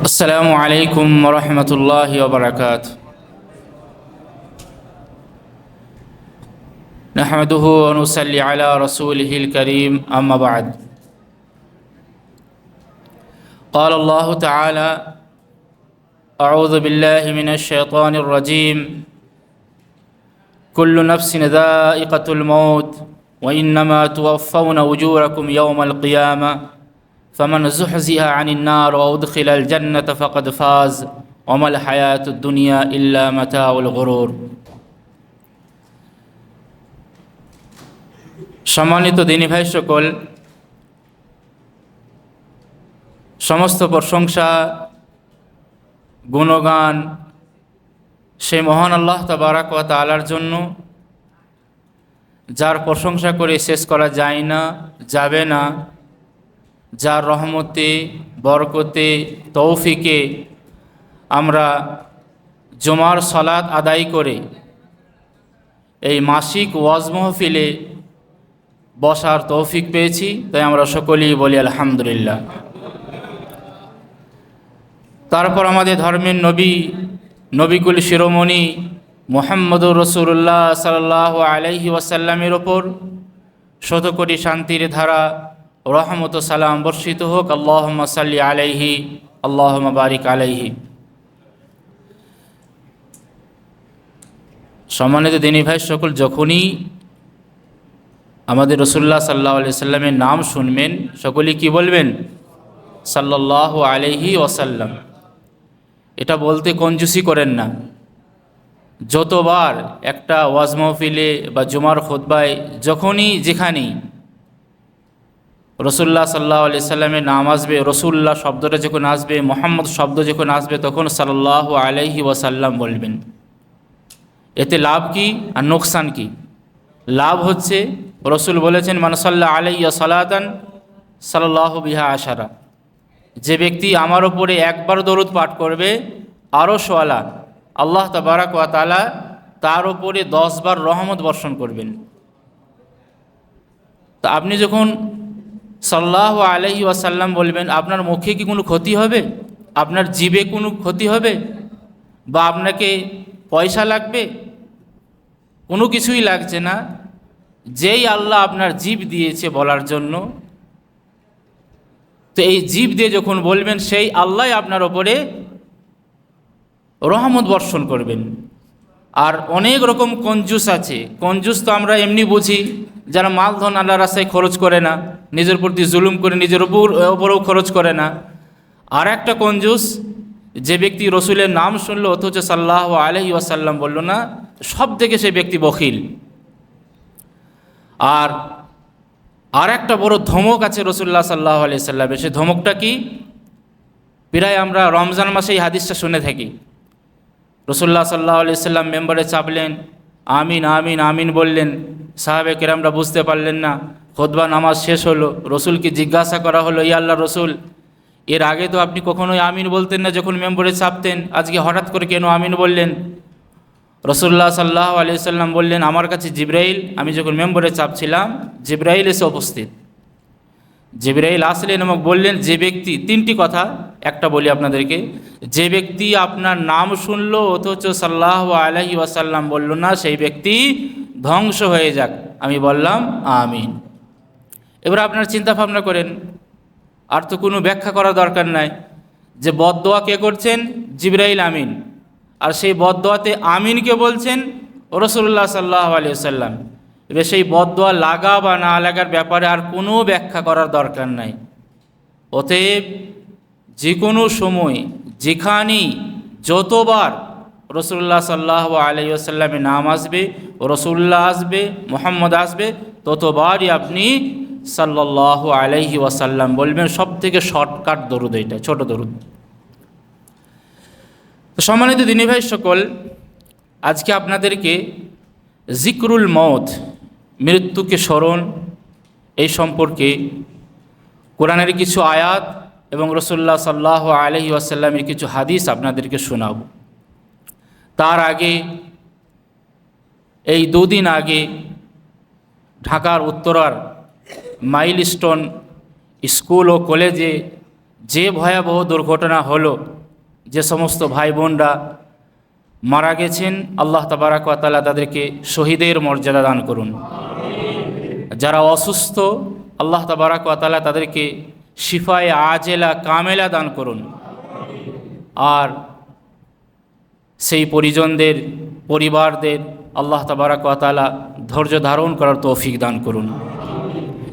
السلام عليكم ورحمة الله وبركاته. نحمده ونصلي على رسوله الكريم أما بعد. قال الله تعالى أعوذ بالله من الشيطان الرجيم. كل نفس ذائقة الموت وإنما توفون أجوركم يوم القيامة. فمن زحزها عن النار ওদখিলাল الجنة فقد فاز وما হায়াত দুনিয়া إلا متاع الغرور সম্মানিত দিনী ভাই সকল, সমস্ত প্রশংসা, গুণগান সেই মহান আল্লাহ তাবারাক ওয়া তালার জন্য, যার প্রশংসা করে শেষ করা যায় না, যাবে না। যার রহমতে, বরকতে, তৌফিকে আমরা জমার সলাৎ আদায় করে এই মাসিক ওয়াজ মহফিলে বসার তৌফিক পেয়েছি। তাই আমরা সকলেই বলি আলহামদুলিল্লাহ। তারপর আমাদের ধর্মের নবী, নবিকুল শিরোমণি মোহাম্মদুর রসুল্লাহ সাল্লাহ আলহি ওয়াসাল্লামের ওপর শত কোটি শান্তির ধারা রহমত সালাম বর্ষিত হোক আল্লাহ সাল্লি আলাইহি আল্লাহ বারিক আলাইহি। সম্মানিত দিনী ভাই, সকল যখনই আমাদের রসুল্লাহ সাল্লাহ আলি সাল্লামের নাম শুনবেন, সকলেই কি বলবেন? সাল্লাহ আলহি ওসাল্লাম এটা বলতে কঞ্জুসি করেন না। যতবার একটা ওয়াজ মহফিলে বা জুমার খোদবায় যখনই যেখানেই রসুল্লাহ সাল্লাহ আলি সাল্লামের নাম আসবে, রসুল্লাহ শব্দটা যখন আসবে, মোহাম্মদ শব্দ যখন আসবে, তখন সাল্লাহ আলাইহি ওয়াসাল্লাম বলবেন। এতে লাভ কি আর নোকসান কি? লাভ হচ্ছে, রসুল বলেছেন মানসাল্লাহ আলাইয়া সালাতান সাল্লাহ বিহা আশারা। যে ব্যক্তি আমার ওপরে একবার দরুদ পাঠ করবে আরও সোয়ালা, আল্লাহ তবারাক তালা তার ওপরে দশবার রহমত বর্ষণ করবেন। তা আপনি যখন সাল্লাহ আলহি ওয়াসাল্লাম বলবেন, আপনার মুখে কি কোনো ক্ষতি হবে? আপনার জীবে কোনো ক্ষতি হবে? বা আপনাকে পয়সা লাগবে? কোনো কিছুই লাগছে না। যেই আল্লাহ আপনার জীব দিয়েছে বলার জন্য। তো এই জীব দিয়ে যখন বলবেন, সেই আল্লাহ আপনার ওপরে রহমত বর্ষণ করবেন। আর অনেক রকম কঞ্জুস আছে। কঞ্জুস তো আমরা এমনি বুঝি, যারা মালধন আল্লাহ রাস্তায় খরচ করে না, নিজের প্রতি জুলুম করে নিজের উপর ওপরেও খরচ করে না। আর একটা কঞ্জুস যে ব্যক্তি রসুলের নাম শুনল, অথচ সাল্লাহ আলহি ওয়াসাল্লাম বলল না, সব থেকে সে ব্যক্তি বখিল। আর আর একটা বড় ধমক আছে রসুল্লাহ সাল্লাহ আলি সাল্লামের সে ধমকটা কি? প্রায় আমরা রমজান মাসে এই হাদিসটা শুনে থাকি। রসুল্লাহ সাল্লাহ আলি সাল্লাম মেম্বারে চাপলেন, আমিন আমিন আমিন বললেন। সাহাবে কেরামরা বুঝতে পারলেন না, খোদবা নামাজ শেষ হলো, রসুলকে জিজ্ঞাসা করা হলো, ইয়া আল্লাহ রসুল, এর আগে তো আপনি কখনোই আমিন বলতেন না যখন মেম্বরে চাপতেন, আজকে হঠাৎ করে কেন আমিন বললেন? রসুল্লাহ সাল্লাহ সাল্লাম বললেন, আমার কাছে জিব্রাইল, আমি যখন মেম্বরে চাপছিলাম, জিব্রাইল এসে উপস্থিত। জিব্রাইল আসলেন এবং বললেন, যে ব্যক্তি, তিনটি কথা একটা বলি আপনাদেরকে, যে ব্যক্তি আপনার নাম শুনল, অথচ সাল্লাহ আলহি ওয়াসাল্লাম বলল না, সেই ব্যক্তি ধ্বংস হয়ে যাক। আমি বললাম, আমিন। এবার আপনার চিন্তা ভাবনা করেন, আর তো কোনো ব্যাখ্যা করা দরকার নাই, যে বদদোয়া কে করছেন? জিব্রাইল আমিন। আর সেই বদদোয়াতে আমিনকে বলছেন? রসুল্লাহ সাল্লাহ আলী সাল্লাম এবার সেই বদদোয়া লাগা বা না লাগার ব্যাপারে আর কোনো ব্যাখ্যা করার দরকার নাই। অতএব যে কোনো সময়, যেখানেই, যতবার রসুল্লাহ সাল্লাহ আলাইসাল্লামের নাম আসবে, রসুল্লাহ আসবে, মোহাম্মদ আসবে, ততবারই আপনি সাল্লাহ আলাইহি ওয়াসাল্লাম বলবেন সব থেকে শর্টকাট দরুদ এটা, ছোট দরুদ। সম্মানিত দিনী ভাই সকল, আজকে আপনাদেরকে জিক্রুল মত মৃত্যুকে স্মরণ, এই সম্পর্কে কোরআনের কিছু আয়াত এবং রসুল্লাহ সাল্লাহ আলহি আসাল্লামের কিছু হাদিস আপনাদেরকে শোনাব। তার আগে, এই দুদিন আগে ঢাকার উত্তরার মাইলস্টোন স্কুল ও কলেজে যে ভয়াবহ দুর্ঘটনা হলো, যে সমস্ত ভাই বোনরা মারা গেছেন, আল্লাহ তাবারাকাতালা তাদেরকে শহীদের মর্যাদা দান করুন। যারা অসুস্থ, আল্লাহ তাবারাকাতালা তাদেরকে শিফায় আজেলা কামেলা দান করুন। আর সেই পরিজনদের, পরিবারদের আল্লাহ তাবারাকাতালা ধৈর্য ধারণ করার তৌফিক দান করুন।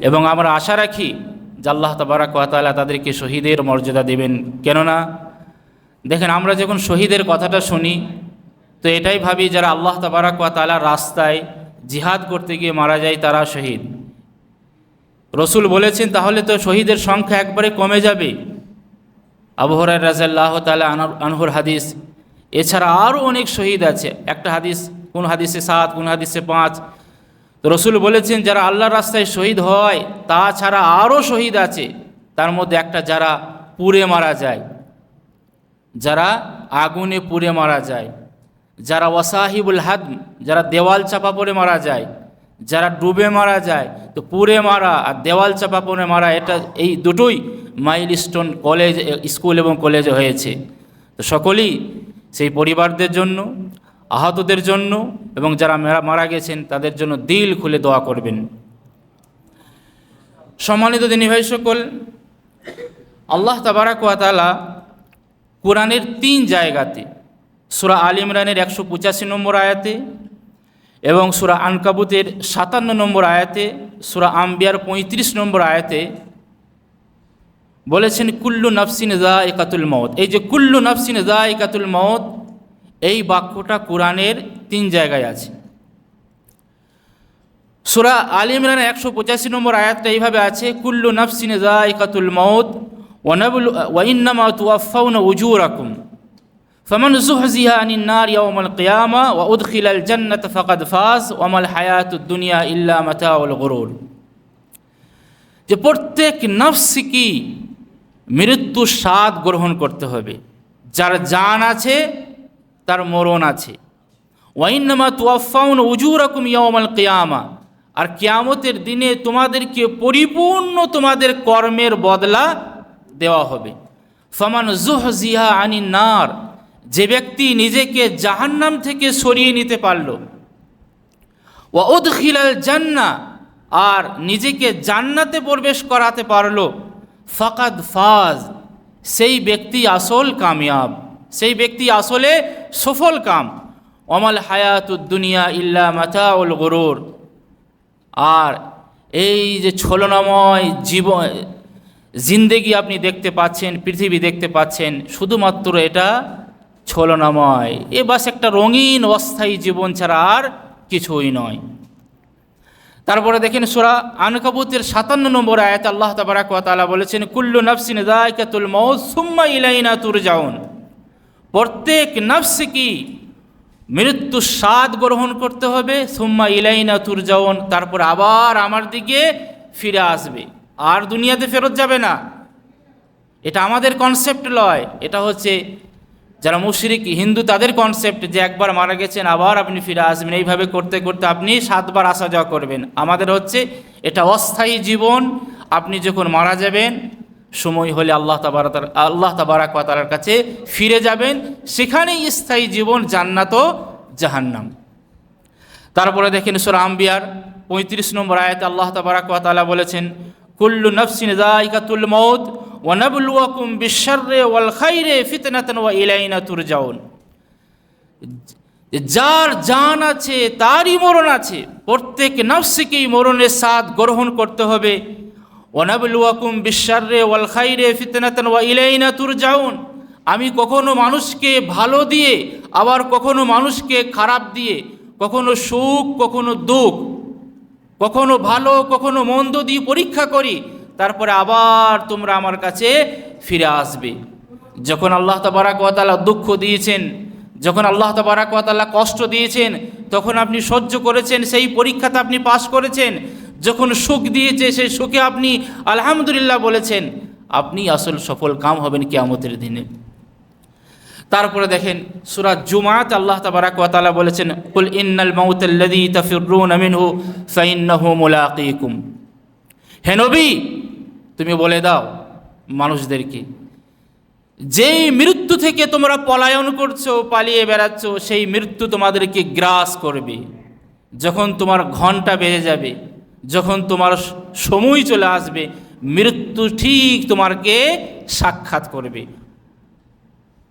এবং আমরা আশা রাখি যে আল্লাহ তাবারাকাতালা তাদেরকে শহীদের মর্যাদা দেবেন। কেননা, দেখেন আমরা যখন শহীদের কথাটা শুনি, তো এটাই ভাবি যারা আল্লাহ তাবারাকাতালার রাস্তায় জিহাদ করতে গিয়ে মারা যায় তারা শহীদ। রসুল বলেছেন, তাহলে তো শহীদের সংখ্যা একবারে কমে যাবে। আবহরার রাজাল্লাহ তালা আনহুর হাদিস। এছাড়া আরও অনেক শহীদ আছে। একটা হাদিস, কোন হাদিসে সাত, কোন হাদিসে পাঁচ। তো রসুল বলেছেন, যারা আল্লাহর রাস্তায় শহীদ হয়, তাছাড়া আরও শহীদ আছে। তার মধ্যে একটা যারা পুড়ে মারা যায়। যারা আগুনে পুড়ে মারা যায়। যারা ওয়াসাহিবুল হাদ যারা দেওয়াল চাপা পড়ে মারা যায়। যারা ডুবে মারা যায়, তো পুড়ে মারা আর দেওয়াল চাপা পড়ে মারা, এটা এই দুটোই মাইল স্টোন কলেজ স্কুল এবং কলেজে হয়েছে। তো সকলেই সেই পরিবারদের জন্য, আহতদের জন্য এবং যারা মারা গেছেন, তাদের জন্য দিল খুলে দোয়া করবেন। সম্মানিত দিনী ভাই সকল, আল্লাহ তাবারাকালা কোরআনের তিন জায়গাতে, সুরা আল ইমরানের একশো পঁচাশি নম্বর আয়াতে এবং সুরা আনকাবুতের সাতান্ন নম্বর আয়াতে, সুরা আম্বিয়ার পঁয়ত্রিশ নম্বর আয়াতে বলেছেন, কুল্লু নফসিন জা একাতুল মত এই যে কুল্লু নফসিন জা একাতুল মত এই বাক্যটা কোরআনের তিন জায়গায় আছে। সুরা আল ইমরানের একশো পঁচাশি নম্বর আয়াতটা এইভাবে আছে, কুল্লু নফসিন জা একাতুল মত ওয়ানাবুল ওয়াইন্নামা তুয়াফাউন ফমন زحزها عن নার يوم القيامة وأدخل الجنة فقد فاز, وما الحياة الدنيا إلا متاع الغرور. যে প্রত্যেক নফসিকি মৃত্যু স্বাদ গ্রহণ করতে হবে। যার জান আছে, তার মরণ আছে। ওয়াইনামা তুয়াফাউন উজুরাকুম ইয়াউমাল কেয়ামা। আর কেয়ামতের দিনে তোমাদেরকে পরিপূর্ণ তোমাদের কর্মের বদলা দেওয়া হবে। ফমান জুহজিহা আনি নার যে ব্যক্তি নিজেকে জাহান্নাম থেকে সরিয়ে নিতে পারল। ও উদ্খিলাল জান্না, আর নিজেকে জান্নাতে প্রবেশ করাতে পারল। ফাকাদ ফাজ, সেই ব্যক্তি আসল কামিয়াব, সেই ব্যক্তি আসলে সফল কাম। অমল হায়াতুদ্দুনিয়া ইল্লা মাথাউল গরুর। আর এই যে ছলনাময় জীবন জিন্দেগি আপনি দেখতে পাচ্ছেন, পৃথিবী দেখতে পাচ্ছেন, শুধুমাত্র এটা ছলনাময়। এ বাস একটা রঙিন অস্থায়ী জীবন ছাড়া আর কিছুই নয়। তারপরে দেখেন সুরা আনকাবুতের সাতান্ন নম্বর আয়াত আল্লাহ তাবারাক তালা বলেছেন, কুল্লু নফসিন দায়কাতুল মৌত সুম্মা ইলাইনা তুর যাউন প্রত্যেক নফস কি মৃত্যু স্বাদ গ্রহণ করতে হবে? সুম্মা ইলাইনা তুর যাউন তারপর আবার আমার দিকে ফিরে আসবে। আর দুনিয়াতে ফেরত যাবে না। এটা আমাদের কনসেপ্ট লয়। এটা হচ্ছে যারা মুশরিক, হিন্দু, তাদের কনসেপ্ট যে একবার মারা গেছেন, আবার আপনি ফিরে আসবেন। এইভাবে করতে করতে আপনি সাতবার আসা যাওয়া করবেন। আমাদের হচ্ছে এটা অস্থায়ী জীবন। আপনি যখন মারা যাবেন, সময় হলে আল্লাহ তাবার আল্লাহ তাবারাক তালার কাছে ফিরে যাবেন। সেখানেই স্থায়ী জীবন জান্নাত জাহান্নাম। তারপরে দেখেন সুরা আম্বিয়ার পঁয়ত্রিশ নম্বর আয়াতে আল্লাহ তাবারাক তালা বলেছেন, কুল্লু নফসিন দায়িকাতুল ওয়ানাবুলুয়াকুম বিশ্বরে ওয়াল খাইরে ফিতনাতন ওয়া ইলাইনা তুরজাউন। যার জান আছে, তারই মরণ আছে। প্রত্যেক নফসিকেই মরণের স্বাদ গ্রহণ করতে হবে। ওয়ানাবুলুয়াকুম বিশ্বরে ওয়াল খাইরে ফিতনাতন ওয়া ইলাইনা তুরজাউন। আমি কখনো মানুষকে ভালো দিয়ে, আবার কখনো মানুষকে খারাপ দিয়ে, কখনো সুখ, কখনো দুঃখ, কখনো ভালো, কখনো মন্দ দিয়ে পরীক্ষা করি তারপরে আবার তোমরা আমার কাছে ফিরে আসবে। যখন আল্লাহ তাবারাকালা দুঃখ দিয়েছেন, যখন আল্লাহ তাবারাকালা কষ্ট দিয়েছেন, তখন আপনি সহ্য করেছেন, সেই পরীক্ষাতে আপনি পাশ করেছেন। যখন সুখ দিয়েছে, সেই সুখে আপনি আলহামদুলিল্লাহ বলেছেন, আপনি আসল সফল কাম হবেন কিয়ামতের দিনে। তারপরে দেখেন সুরাত জুমাত আল্লাহ তাবারাকালা বলেছেন, কুল ইন্নাল মাউতাল্লাযী তাফিরুন মিনহু, ফাইন্নাহু মুলাকীকুম। হে নবী তুমি বলে দাও মানুষদেরকে। যেই মৃত্যু থেকে তোমরা পলায়ন করছ, পালিয়ে বেড়াচ্ছ, সেই মৃত্যু তোমাদেরকে গ্রাস করবে। যখন তোমার ঘণ্টা বেজে যাবে, যখন তোমার সময় চলে আসবে, মৃত্যু ঠিক তোমাকে সাক্ষাৎ করবে।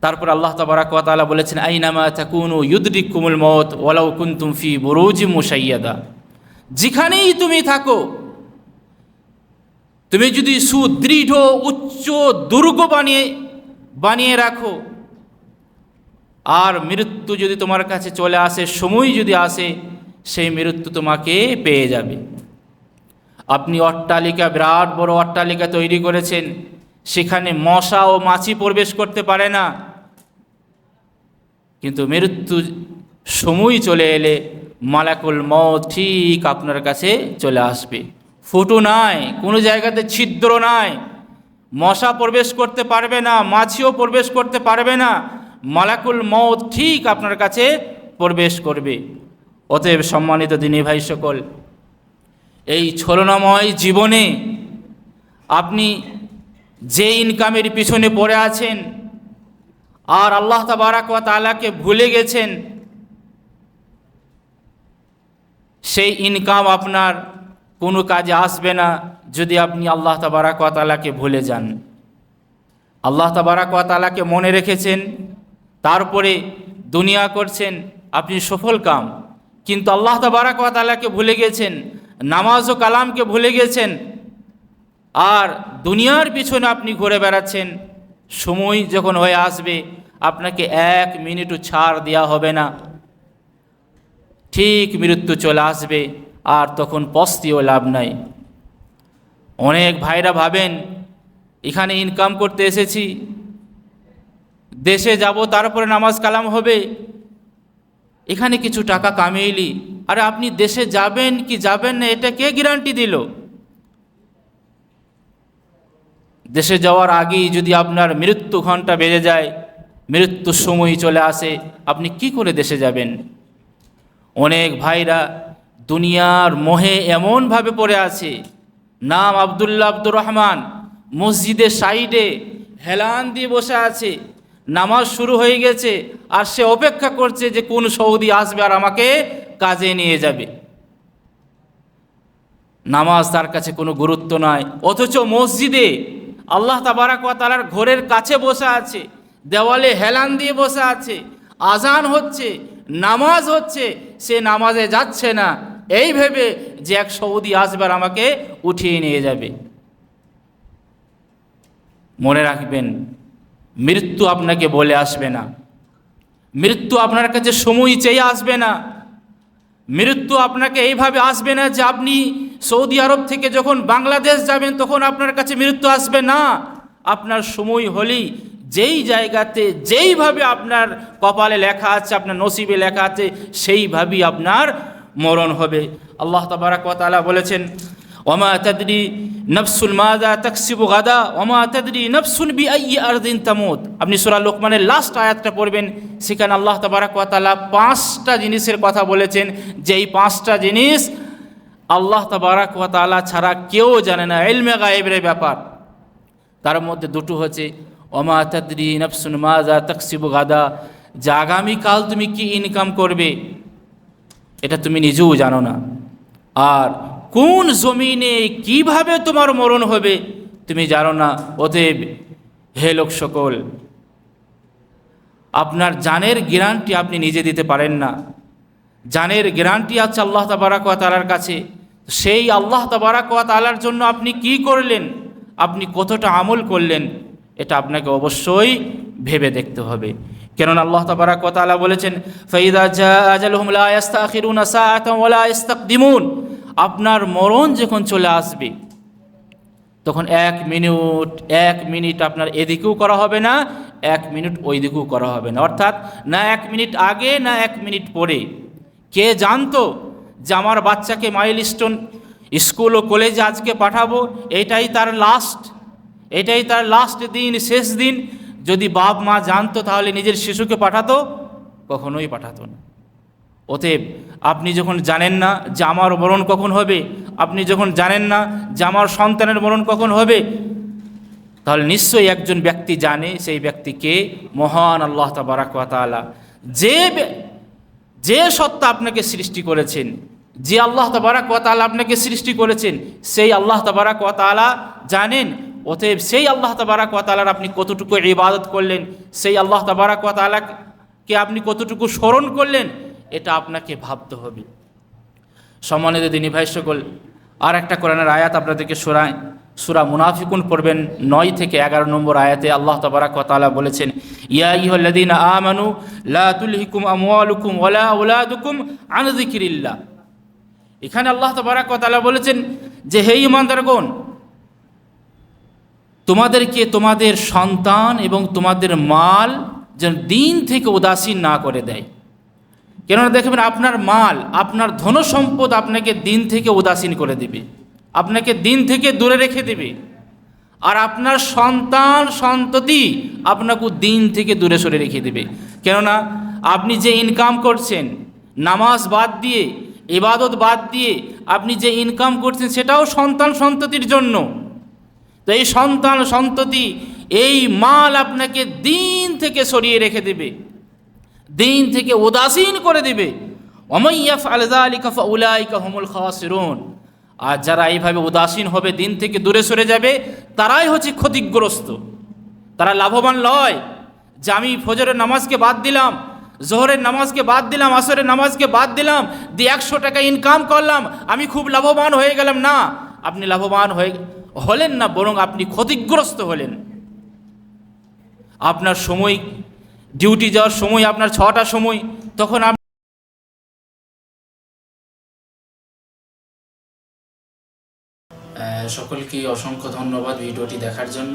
তারপর আল্লাহ তাবারাক ওয়া তাআলা বলেছেন, আইনামা তাকুনু ইউদরিকুমুল মউত ওয়ালাউ কুনতুম ফি বরৌজি মুশাইয়াদা। যেখানেই তুমি থাকো তুমি যদি সুদৃঢ়, উচ্চ, দুর্গ বানিয়ে বানিয়ে রাখো, আর মৃত্যু যদি তোমার কাছে চলে আসে, সময় যদি আসে, সেই মৃত্যু তোমাকে পেয়ে যাবে। আপনি অট্টালিকা, বিরাট বড় অট্টালিকা তৈরি করেছেন, সেখানে মশা ও মাছি প্রবেশ করতে পারে না। কিন্তু মৃত্যু, সময় চলে এলে মালাকুল মত ঠিক আপনার কাছে চলে আসবে। ফুটো নাই, কোনো জায়গাতে ছিদ্র নাই। মশা প্রবেশ করতে পারবে না, মাছিও প্রবেশ করতে পারবে না। মালাকুল মত ঠিক আপনার কাছে প্রবেশ করবে। অতএব সম্মানিত দিনী ভাই সকল, এই ছলনাময় জীবনে আপনি যে ইনকামের পিছনে পড়ে আছেন আর আল্লাহ তাবারাক ওয়া তাআলাকে ভুলে গেছেন, সেই ইনকাম আপনার কোনো কাজে আসবে না যদি আপনি আল্লাহ তাবারাক ওয়া তাআলাকে ভুলে যান। আল্লাহ তাবারাক ওয়া তাআলাকে মনে রেখেছেন, তারপরে দুনিয়া করছেন, আপনি সফল কাম। কিন্তু আল্লাহ তাবারাক ওয়া তাআলাকে ভুলে গেছেন, নামাজ ও কালামকে ভুলে গেছেন, আর দুনিয়ার পিছনে আপনি ঘুরে বেড়াচ্ছেন, সময় যখন হয়ে আসবে, আপনাকে এক মিনিটও ছাড় দেওয়া হবে না। ঠিক মৃত্যু চলে আসবে। আর তখন পস্তিও লাভ নাই। অনেক ভাইরা ভাবেন, এখানে ইনকাম করতে এসেছি, দেশে যাব, তারপরে নামাজ কালাম হবে, এখানে কিছু টাকা কামিয়েলি, আরে আপনি দেশে যাবেন কি যাবেন না, এটা কে গ্যারান্টি দিল? দেশে যাওয়ার আগেই যদি আপনার মৃত্যু ঘণ্টা বেজে যায়, মৃত্যুর সময় চলে আসে, আপনি কি করে দেশে যাবেন? অনেক ভাইরা দুনিয়ার মোহে এমনভাবে পড়ে আছে। নাম আবদুল্লাহ আব্দুর রহমান, মসজিদের সাইডে হেলান দিয়ে বসে আছে। নামাজ শুরু হয়ে গেছে আর সে অপেক্ষা করছে যে কোন সৌদি আসবে আর আমাকে কাজে নিয়ে যাবে। নামাজ তার কাছে কোনো গুরুত্ব নাই। অথচ মসজিদে আল্লাহ তাবারাক ওয়া তাআলার ঘরের কাছে বসে আছে, দেওয়ালে হেলান দিয়ে বসে আছে। আজান হচ্ছে, নামাজ হচ্ছে, সে নামাজে যাচ্ছে না। এই ভেবে যে এক সৌদি আসবার আমাকে উঠিয়ে নিয়ে যাবে। মনে রাখবেন, মৃত্যু আপনাকে বলে আসবে না। মৃত্যু আপনার কাছে সময় চেয়ে আসবে না। মৃত্যু আপনাকে এইভাবে আসবে না যে আপনি সৌদি আরব থেকে যখন বাংলাদেশ যাবেন তখন আপনার কাছে মৃত্যু আসবে না। আপনার সময় হলেই যেই জায়গাতে যেইভাবে আপনার কপালে লেখা আছে, আপনার নসিবে লেখা আছে, সেইভাবেই আপনার মরণ হবে। আল্লাহ তাবারাক ওয়া বলেছেন, ওমা তাদরি নফসুল মাদা তকসিবু গাদা, ওমা তাদরি নফসুল বি আই আরদিন তামুত। আপনি সূরা লোকমানের লাস্ট আয়াতটা পড়বেন, সেখানে আল্লাহ তাবারাক ওয়া পাঁচটা জিনিসের কথা বলেছেন। যে এই পাঁচটা জিনিস আল্লাহ তাবারাক ওয়া ছাড়া কেউ জানে না এলমে গায়েবের ব্যাপার। তার মধ্যে দুটো হচ্ছে, ওমা তাদরি নফসুন মাজা তকসিবু গাদা, যে আগামীকাল তুমি কি ইনকাম করবে? এটা তুমি নিজেও জানো না। আর কোন জমিনে কীভাবে তোমার মরণ হবে, তুমি জানো না। অতএব, হে লোক সকল, আপনার জানের গ্যারান্টি আপনি নিজে দিতে পারেন না। জানের গ্যারান্টি আছে আল্লাহ তাবারাকুয়া তালার কাছে। সেই আল্লাহ তাবারাকুয়া তালার জন্য আপনি কি করলেন? আপনি কতটা আমল করলেন? এটা আপনাকে অবশ্যই ভেবে দেখতে হবে। কেননা আল্লাহ তাবারাকুয়া তাআলা বলেছেন, ফাইদা জা আজালুহুম লা ইস্তাখিরুনা সাআতান ওয়া লা ইস্তাকদিমুন আপনার মরণ যখন চলে আসবে, তখন এক মিনিট এক মিনিট আপনার এদিকেও করা হবে না, এক মিনিট ওই দিকেও করা হবে না। অর্থাৎ না এক মিনিট আগে, না এক মিনিট পরে। কে জানতো যে আমার বাচ্চাকে মাইল স্টোন স্কুল ও কলেজে আজকে পাঠাবো? এটাই তার লাস্ট এটাই তার লাস্ট দিন, শেষ দিন। যদি বাপ মা জানতো তাহলে নিজের শিশুকে পাঠাতো? কখনোই পাঠাতো না। অতএব আপনি যখন জানেন না যে আমার মরণ কখন হবে, আপনি যখন জানেন না যে আমার সন্তানের মরণ কখন হবে, তাহলে নিশ্চয়ই একজন ব্যক্তি জানে সেই ব্যক্তিকে মহান আল্লাহ তাবারাকালা যে যে সত্তা আপনাকে সৃষ্টি করেছেন, যে আল্লাহ তাবারাক তাআলা আপনাকে সৃষ্টি করেছেন, সেই আল্লাহ তাবারাক তাআলা জানেন অতএব সেই আল্লাহ তাবারাক তাআলার আপনি কতটুকু ইবাদত করলেন, সেই আল্লাহ তাবারাক তাআলাকে আপনি কতটুকু স্মরণ করলেন, এটা আপনাকে ভাবতে হবে। সম্মানিত দিনী ভাই সকল আর একটা কোরআনের আয়াত আপনাদেরকে শোনায় সুরা মুনাফিকুন পড়বেন, নয় থেকে এগারো নম্বর আয়াতে আল্লাহ তবারাক তাআলা বলেছেন, ইয়া ইহল্লাদিন আমানু লা তুলহিকুম আমওয়ালুকুম ওয়ালা আওলাদুকুম আন যিকরিল্লাহ। এখানে আল্লাহ তবারাক তাআলা বলেছেন যে, হে ইমানদারগণ তোমাদেরকে তোমাদের সন্তান এবং তোমাদের মাল যেন দিন থেকে উদাসীন না করে দেয়। কেননা দেখবেন আপনার মাল, আপনার ধন সম্পদ আপনাকে দিন থেকে উদাসীন করে দিবে। আপনাকে দিন থেকে দূরে রেখে দেবে। আর আপনার সন্তান, সন্ততি আপনাকে দিন থেকে দূরে সরে রেখে দেবে। কেননা আপনি যে ইনকাম করছেন, নামাজ বাদ দিয়ে, ইবাদত বাদ দিয়ে আপনি যে ইনকাম করছেন, সেটাও সন্তান, সন্ততির জন্য। তো এই সন্তান, সন্ততি, এই মাল আপনাকে দিন থেকে সরিয়ে রেখে দেবে। দিন থেকে উদাসীন করে দিবে। অমাইয়াফ আলদা আলী কাফা উলাইকা হমুল খাওয়াসিরুন আর যারা এইভাবে উদাসীন হবে, দিন থেকে দূরে সরে যাবে, তারাই হচ্ছে ক্ষতিগ্রস্ত। তারা লাভবান লয়। যে আমি ফজরের নামাজকে বাদ দিলাম, জোহরের নামাজকে বাদ দিলাম, আসরের নামাজকে বাদ দিলাম, দিয়ে একশো টাকা ইনকাম করলাম, আমি খুব লাভবান হয়ে গেলাম, না। আপনি লাভবান হয়ে হলেন না, বরং আপনি ক্ষতিগ্রস্ত হলেন। আপনার সময়, ডিউটি যাওয়ার সময়, আপনার ছটা সময়, তখন আপনি সকলকে অসংখ্য ধন্যবাদ ভিডিওটি দেখার জন্য।